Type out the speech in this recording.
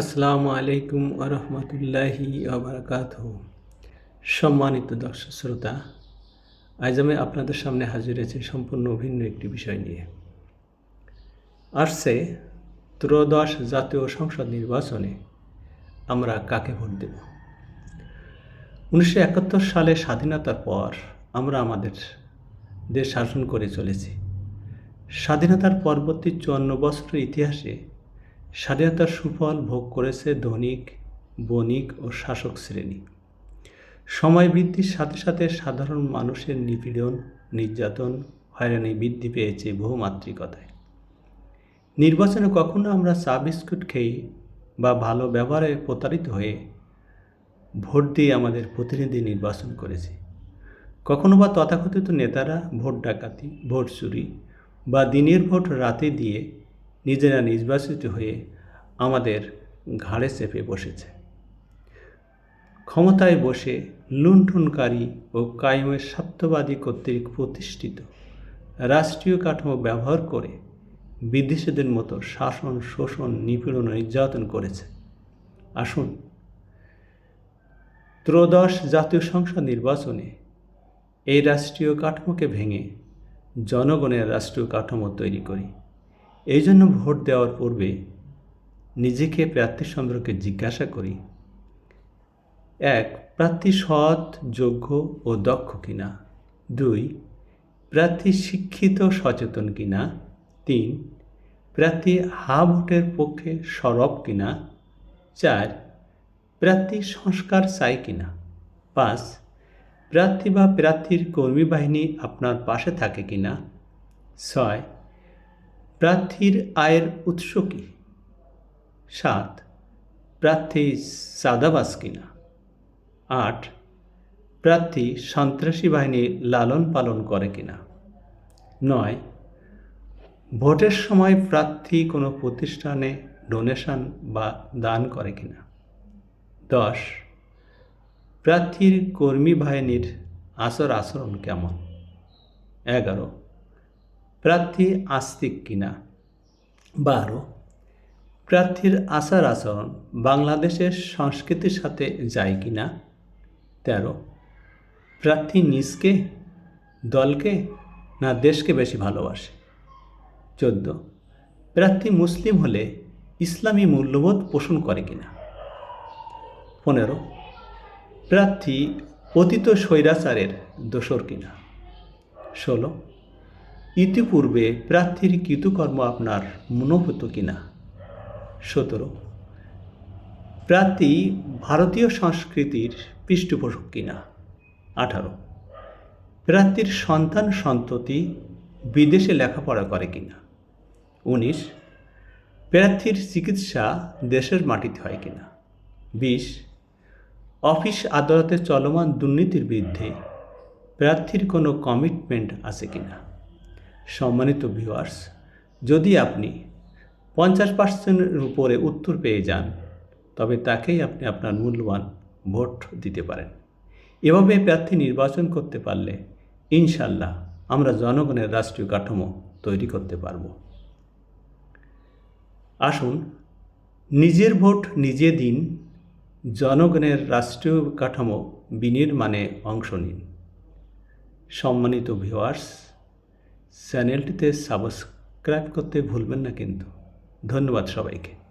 আসসালামু আলাইকুম আরহামতুল্লাহি আবরাকাত সম্মানিত দর্শক শ্রোতা, আজ আমি আপনাদের সামনে হাজির হয়েছি সম্পূর্ণ ভিন্ন একটি বিষয় নিয়ে। আসছে ত্রয়োদশ জাতীয় সংসদ নির্বাচনে আমরা কাকে ভোট দেব? উনিশশো একাত্তর সালে স্বাধীনতার পর আমরা আমাদের দেশ শাসন করে চলেছি। স্বাধীনতার পরবর্তী চুয়ান্ন বছরের ইতিহাসে স্বাধীনতার সুফল ভোগ করেছে ধনিক, বণিক ও শাসক শ্রেণি। সময় বৃদ্ধির সাথে সাথে সাধারণ মানুষের নিপীড়ন, নির্যাতন, হয়রানি বৃদ্ধি পেয়েছে বহুমাত্রিকতায় নির্বাচনে কখনো আমরা চা বিস্কুট খেয়ে বা ভালো ব্যবহারে প্রতারিত হয়ে ভোট দিয়ে আমাদের প্রতিনিধি নির্বাচন করেছি। কখনো বা তথাকথিত নেতারা ভোট ডাকাতি, ভোট চুরি বা দিনের ভোট রাতে দিয়ে নিজেরা নির্বাচিত হয়ে আমাদের ঘাড়ে চেপে বসেছে। ক্ষমতায় বসে লুণ্ঠনকারী ও কায়েমের স্বার্থবাদী কর্তৃক প্রতিষ্ঠিত রাষ্ট্রীয় কাঠামো ব্যবহার করে বিদেশিদের মতো শাসন, শোষণ, নিপীড়ন নির্যাতন করেছে। আসুন, ত্রয়োদশ জাতীয় সংসদ নির্বাচনে এই রাষ্ট্রীয় কাঠামোকে ভেঙে জনগণের রাষ্ট্রীয় কাঠামো তৈরি করি। এই জন্য ভোট দেওয়ার পূর্বে নিজেকে প্রার্থী সম্পর্কে জিজ্ঞাসা করি, এক, প্রার্থী সৎ, যোগ্য ও দক্ষ কিনা? দুই, প্রার্থী শিক্ষিত, সচেতন কিনা? তিন, প্রার্থী হা ভোটের পক্ষে সরব কিনা? চার, প্রার্থী সংস্কার চাই কিনা? পাঁচ, প্রার্থী বা প্রার্থীর কর্মী বাহিনী আপনার পাশে থাকে কিনা? ছয় প্রার্থীর আয়ের উৎস কী? সাত। প্রার্থী সাদাবাস কিনা? আট। প্রার্থী সন্ত্রাসী বাহিনী লালন পালন করে কিনা? নয়। ভোটের সময় প্রার্থী কোনো প্রতিষ্ঠানে ডোনেশন বা দান করে কিনা? দশ। প্রার্থীর কর্মী বাহিনীর আচর আচরণ কেমন? এগারো। প্রার্থী আস্তিক কিনা? বারো। প্রার্থীর আচার আচরণ বাংলাদেশের সংস্কৃতির সাথে যায় কিনা? তেরো। প্রার্থী নিজকে, দলকে না দেশকে বেশি ভালোবাসে? চোদ্দ। প্রার্থী মুসলিম হলে ইসলামী মূল্যবোধ পোষণ করে কিনা? পনেরো। প্রার্থী পতিত স্বৈরাচারের দোসর কিনা? ষোলো। ইতিপূর্বে প্রার্থীর কৃতকর্ম আপনার মনোভূত কিনা? সতেরো। প্রার্থী ভারতীয় সংস্কৃতির পৃষ্ঠপোষক কিনা? আঠারো। প্রার্থীর সন্তান সন্ততি বিদেশে লেখাপড়া করে কিনা? উনিশ। প্রার্থীর চিকিৎসা দেশের মাটিতে হয় কিনা? বিশ। অফিস আদালতে চলমান দুর্নীতির বিরুদ্ধে প্রার্থীর কোনো কমিটমেন্ট আছে কিনা? সম্মানিত ভিউয়ার্স যদি আপনি পঞ্চাশ পার্সেন্টের উপরে উত্তর পেয়ে যান, তবে তাকেই আপনি আপনার মূল্যবান ভোট দিতে পারেন। এভাবে প্রার্থী নির্বাচন করতে পারলে ইনশাল্লাহ আমরা জনগণের রাষ্ট্রীয় কাঠামো তৈরি করতে পারব। আসুন, নিজের ভোট নিজে দিন, জনগণের রাষ্ট্রীয় কাঠামো বিনির্মাণে অংশ নিন। সম্মানিত ভিউয়ার্স চ্যানেলটিতে সাবস্ক্রাইব করতে ভুলবেন না কিন্তু। ধন্যবাদ সবাইকে।